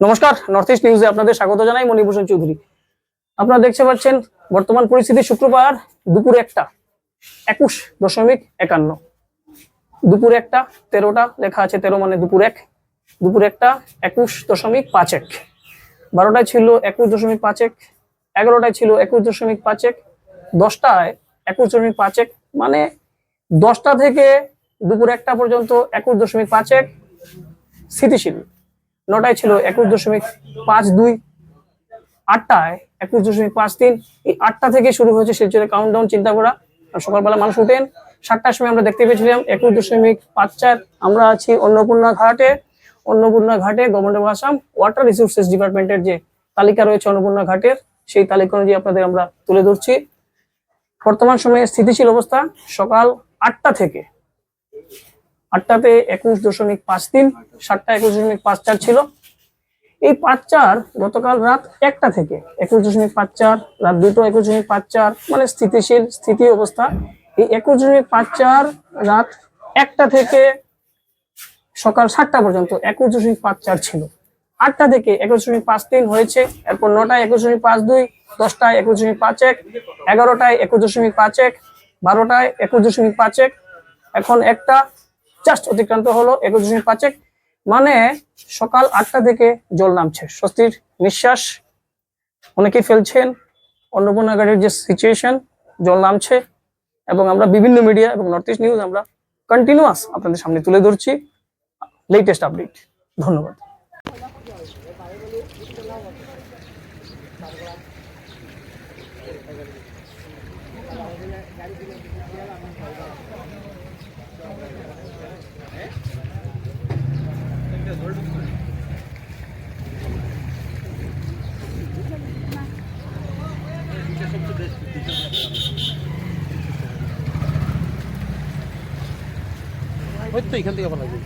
নমস্কার north east নিউজে আপনাদের স্বাগত জানাই, মণিভূষণ চৌধুরী। আপনারা দেখতে পাচ্ছেন, বর্তমান পরিস্থিতি শুক্রবার দুপুর একটা, একুশ দশমিক একান্ন। দুপুর একটা, তেরোটা লেখা আছে, তেরো মানে দুপুর এক। দুপুর একটা, একুশ দশমিক পাঁচ এক। বারোটায় ছিল একুশ দশমিক পাঁচ এক, এগারোটায় ছিল একুশ দশমিক পাঁচ এক, দশটায় একুশ দশমিক পাঁচ এক মানে দশটা থেকে দুপুর একটা পর্যন্ত একুশ দশমিক পাঁচ এক স্থিতিশীল। নটায় ছিল একুশ দশমিক পাঁচ দুই, আটটায় একুশ দশমিক পাঁচ তিন। এই আটটা থেকে শুরু হয়েছে শিলচরের কাউন্টডাউন চিন্তা করা। সকালবেলা মানুষ উঠেন। সাতটার সময় আমরা দেখতে পেয়েছিলাম একুশ দশমিক পাঁচ চার। আমরা আছি অন্নপূর্ণা ঘাটে। অন্নপূর্ণা ঘাটে government of Assam water resources ডিপার্টমেন্টের যে তালিকা রয়েছে অন্নপূর্ণা ঘাটের, সেই তালিকা অনুযায়ী আপনাদের আমরা তুলে ধরছি। বর্তমান সময়ে স্থিতিশীল অবস্থা। সকাল আটটা থেকে আটটাতে একুশ দশমিক পাঁচ তিন সাতটা একুশ দশমিক পাঁচ চার ছিল এই পাঁচ চার গতকাল রাত একটা থেকে একুশ দশমিক পাঁচ চার রাত দুটো একুশ দশমিক পাঁচ চার মানে স্থিতিশীল স্থিতি অবস্থা এই একুশ দশমিক পাঁচ চার রাত একটা থেকে সকাল সাতটা পর্যন্ত একুশ দশমিক পাঁচ চার ছিল আটটা থেকে একুশ দশমিক পাঁচ তিন হয়েছে এরপর নটায় একুশ দশমিক পাঁচ দুই দশটায় একুশ দশমিক পাঁচ এক এগারোটায় একুশ দশমিক পাঁচ এক বারোটায় একুশ দশমিক পাঁচ এক এখন একটা জাস্ট অতিক্রান্ত হলো একুশ দশমিক পাঁচ এক। মানে সকাল আটটা থেকে জল নামছে। স্বস্তির নিঃশ্বাস। অনেকেই ফেলছেন। অন্নপূর্ণাগারের যে সিচুয়েশন জল নামছে। এবং আমরা বিভিন্ন মিডিয়া এবং নর্থ ইস্ট নিউজ আমরা কন্টিনিউয়াস আপনাদের সামনে তুলে ধরছি। লেটেস্ট আপডেট ধন্যবাদ। তো এখান থেকে বলা যায়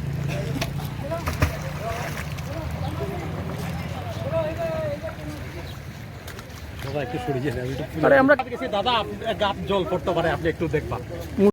দাদা একটু একটু আমরা দাদা গাত জল পড়তে পারে আপনি একটু দেখবা।